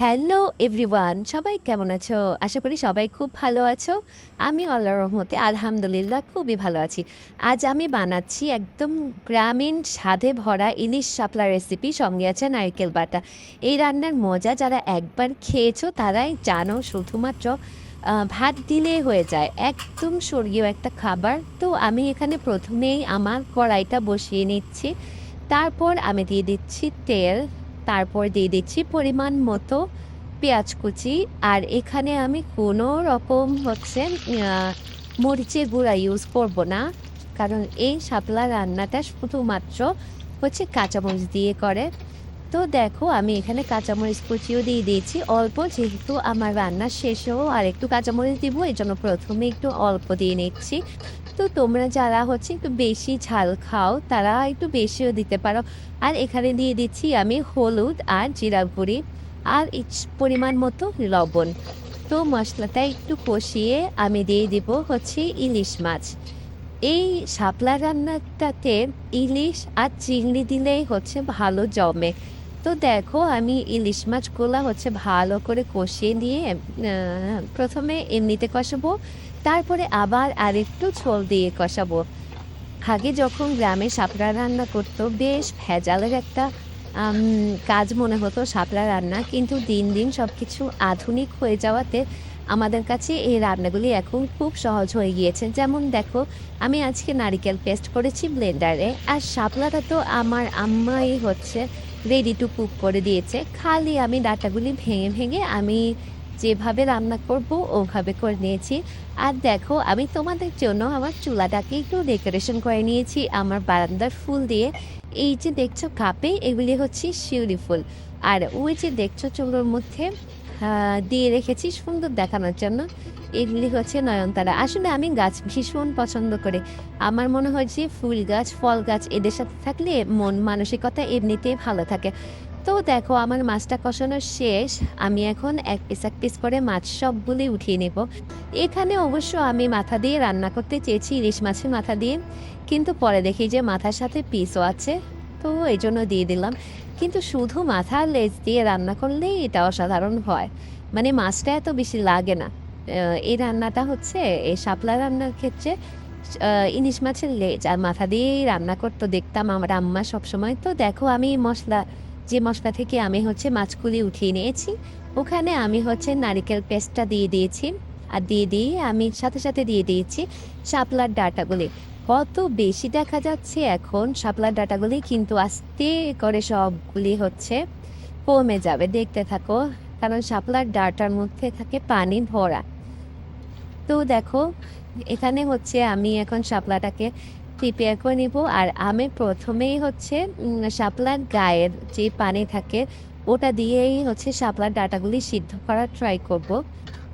Hello everyone সবাই কেমন আছো? আশা করি সবাই খুব ভালো আছো। আমি আল্লাহর রহমতে আলহামদুলিল্লাহ খুবই ভালো আছি। আজ আমি বানাচ্ছি একদম গ্রামীণ স্বাদে ভরা ইলিশ শাপলা রেসিপি সঙ্গে আছে নারকেল বাটা। এই রান্নার মজা যারা একবার খেয়েছো, তারাই জানো শুধুমাত্র ভাত দিলে হয়ে যায়। একদম স্বর্গীয় একটা খাবার। তো আমি এখানে প্রথমেই আমার কড়াইটা বসিয়ে নিচ্ছি। তারপর আমি দিয়ে দিচ্ছি তেল। তারপর দিয়ে দিচ্ছি পরিমাণ মতো পেঁয়াজ কুচি। আর এখানে আমি কোনো রকম হচ্ছে মরিচের গুঁড়া ইউজ করব না। কারণ এই শাপলা রান্নাটা শুধুমাত্র হচ্ছে কাঁচামরিচ দিয়ে করে। তো দেখো, আমি এখানে কাঁচামরিচ কুচিও দিয়ে দিয়েছি। অল্প যেহেতু আমার রান্না শেষেও আর একটু কাঁচামরিচ দিব এই জন্য প্রথমে একটু অল্প দিয়ে নিচ্ছি। তো তোমরা যারা হচ্ছে একটু বেশি ঝাল খাও, তারা একটু বেশিও দিতে পারো। আর এখানে দিয়ে দিচ্ছি আমি হলুদ আর জিরা গুঁড়ি আর পরিমাণ মতো লবণ। তো মশলাটা একটু কষিয়ে আমি দিয়ে দিব হচ্ছে ইলিশ মাছ। এই শাপলা রান্নাটাতে ইলিশ আর চিংড়ি দিলেই হচ্ছে ভালো জমে। তো দেখো, আমি ইলিশ মাছ মাছগুলো হচ্ছে ভালো করে কষিয়ে নিয়ে প্রথমে এমনিতে কষাবো, তারপরে আবার আরেকটু ঝোল দিয়ে কষাবো। আগে যখন গ্রামে শাপলা রান্না করতো, বেশ ভেজালের একটা কাজ মনে হতো শাপলা রান্না, কিন্তু দিন দিন সব কিছু আধুনিক হয়ে যাওয়াতে আমাদের কাছে এই রান্নাগুলি এখন খুব সহজ হয়ে গিয়েছে। যেমন দেখো, আমি আজকে নারিকেল পেস্ট করেছি ব্লেন্ডারে, আর শাপলাটা তো আমার আম্মাই হচ্ছে রেডি টু কুক করে দিয়েছে। খালি আমি ডাটাগুলি ভেঙে ভেঙে আমি যেভাবে রান্না করব, ওভাবে করে নিয়েছি। আর দেখো, আমি তোমাদের জন্য আমার চুলাটাকে একটু ডেকোরেশন করে নিয়েছি। আমার বারান্দার ফুল দিয়ে। এই যে দেখছ কাপে, এগুলি হচ্ছে শিউলি ফুল। আর ওই যে দেখছ চুলোর মধ্যে দিয়ে রেখেছি সুন্দর দেখানোর জন্য। এগুলি হচ্ছে নয়নতারা। আসলে আমি গাছ ভীষণ পছন্দ করি। আমার মনে হয় যে ফুল গাছ, ফল গাছ, এদের সাথে থাকলে মন মানসিকতা এমনিতেই ভালো থাকে। তো দেখো, আমার মাছটা কষানো শেষ। আমি এখন এক পিস এক পিস করে মাছ সবগুলি উঠিয়ে নেব। এখানে অবশ্য আমি মাথা দিয়ে রান্না করতে চেয়েছি, ইলিশ মাছের মাথা দিয়ে। কিন্তু পরে দেখি যে মাথার সাথে পিসও আছে। তো এই জন্য দিয়ে দিলাম। কিন্তু শুধু মাথা লেজ দিয়ে রান্না করলেই এটা অসাধারণ হয়। মানে মাছটা এত বেশি লাগে না। এই রান্নাটা হচ্ছে, এই শাপলা রান্নার ক্ষেত্রে ইলিশ মাছের লেজ আর মাথা দিয়েই রান্না করতো দেখতাম আমার আম্মা সবসময়। তো দেখো আমি মশলা, যে মশলা থেকে আমি হচ্ছে মাছগুলি উঠিয়ে নিয়েছি, ওখানে আমি হচ্ছে নারিকেল পেস্টটা দিয়ে দিয়েছি। আর দিয়ে দিয়ে আমি সাথে সাথে দিয়ে দিয়েছি শাপলার ডাটাগুলি। কত বেশি দেখা যাচ্ছে এখন? শাপলার ডাটাগুলি কিন্তু আস্তে করে সবগুলি হচ্ছে কমে যাবে, দেখতে থাকো। কারণ শাপলার ডাটার মধ্যে থাকে পানি ভরা। তো দেখো, এখানে হচ্ছে আমি এখন শাপলাটাকে প্রিপেয়ার করে নিব। আর আমি প্রথমেই হচ্ছে শাপলার গায়ের যে পানি থাকে, ওটা দিয়েই হচ্ছে শাপলার ডাটাগুলি সিদ্ধ করার ট্রাই করব।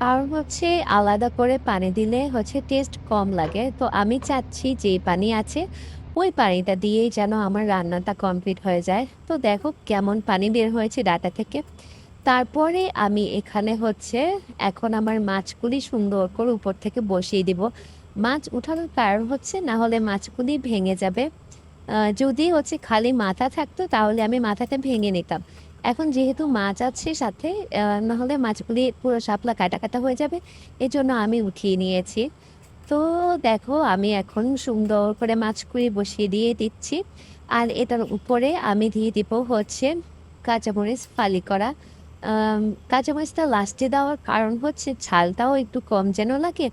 কারণ হচ্ছে আলাদা করে পানি দিলে হচ্ছে টেস্ট কম লাগে। তো আমি চাচ্ছি যে পানি আছে, ওই পানিটা দিয়েই যেন আমার রান্নাটা কমপ্লিট হয়ে যায়। তো দেখো কেমন পানি বের হয়েছে ডাটা থেকে। তারপরে আমি এখানে হচ্ছে এখন আমার মাছগুলি সুন্দর করে উপর থেকে বসিয়ে দিব। মাছ উঠানোর কারণ হচ্ছে না হলে মাছগুলি ভেঙে যাবে। যদি হচ্ছে খালি মাথা থাকতো তাহলে আমি মাথাটা ভেঙে নিতাম। এখন যেহেতু মাছ আছে সাথে নাহলে মাছগুলি পুরো শাপলা কাটা কাটা হয়ে যাবে। এজন্য আমি উঠিয়ে নিয়েছি। তো দেখো, আমি এখন সুন্দর করে মাছগুলি বসিয়ে দিয়ে দিচ্ছি। আর এটার উপরে আমি দিয়ে দিব হচ্ছে কাঁচামরিচ ফালি করা। কাঁচামরিচটা লাস্টে দেওয়ার কারণ হচ্ছে ঝালটাও একটু কম যেন লাগে।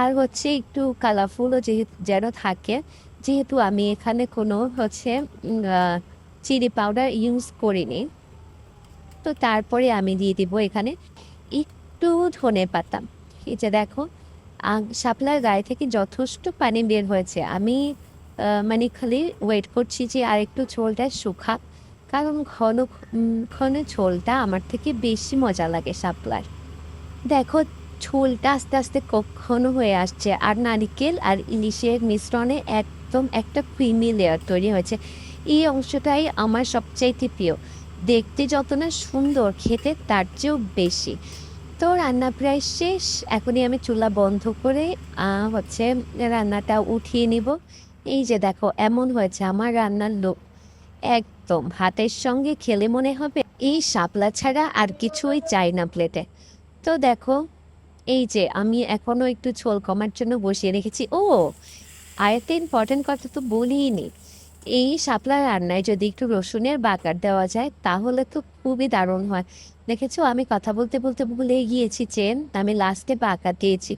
আর হচ্ছে একটু কালারফুলও যেহেতু, যেন থাকে। যেহেতু আমি এখানে কোনো হচ্ছে চিলি পাউডার ইউজ করিনি। তো তারপরে আমি দিয়ে দিব এখানে একটু ধনে পাতা। এই যে দেখো শাপলার গায়ে থেকে যথেষ্ট পানি বের হয়েছে। আমি মানে খালি ওয়েট করছি যে আর একটু ঝোলটা শুকাক কারণ ঘন ঘন ঝোলটা আমার থেকে বেশি মজা লাগে শাপলার। দেখো, ঝোলটা আস্তে আস্তে কখনো হয়ে আসছে। আর নারিকেল আর ইলিশের মিশ্রণে একদম একটা ক্রিমি লেয়ার তৈরি হয়েছে। এই অংশটাই আমার সবচাইতে প্রিয়। দেখতে যত না সুন্দর, খেতে তার চেয়েও বেশি। তো রান্না প্রায় শেষ। এখনই আমি চুলা বন্ধ করে হচ্ছে রান্নাটা উঠিয়ে নিব। এই যে দেখো, এমন হয়েছে আমার রান্নার লোক একদম ভাতের সঙ্গে খেলে মনে হবে। এই শাপলা ছাড়া আর কিছুই চাই না প্লেটে। তো দেখো, এই যে আমি এখনও একটু ছোল কমার জন্য বসিয়ে রেখেছি। ও একটা ইম্পর্টেন্ট কথা তো বলিনি এই শাপলা রান্নায় যদি একটু রসুনের বাগার দেওয়া যায়, তাহলে তো খুবই দারুণ হয়। দেখেছ, আমি কথা বলতে বলতে ভুলে গিয়েছি, চেন। আমি লাস্টে বাগার দিয়েছি।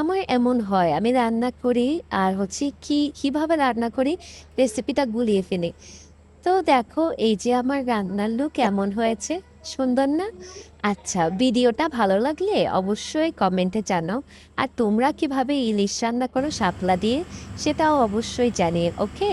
আমার এমন হয়, আমি রান্না করি আর হচ্ছে কি, কীভাবে রান্না করি রেসিপিটা গুলিয়ে ফেলি। তো দেখো, এই যে আমার রান্নার লুক কেমন হয়েছে, সুন্দর না? আচ্ছা ভিডিওটা ভালো লাগলে অবশ্যই কমেন্টে জানাও। আর তোমরা কীভাবে ইলিশ রান্না করো শাপলা দিয়ে, সেটাও অবশ্যই জানিয়ে ওকে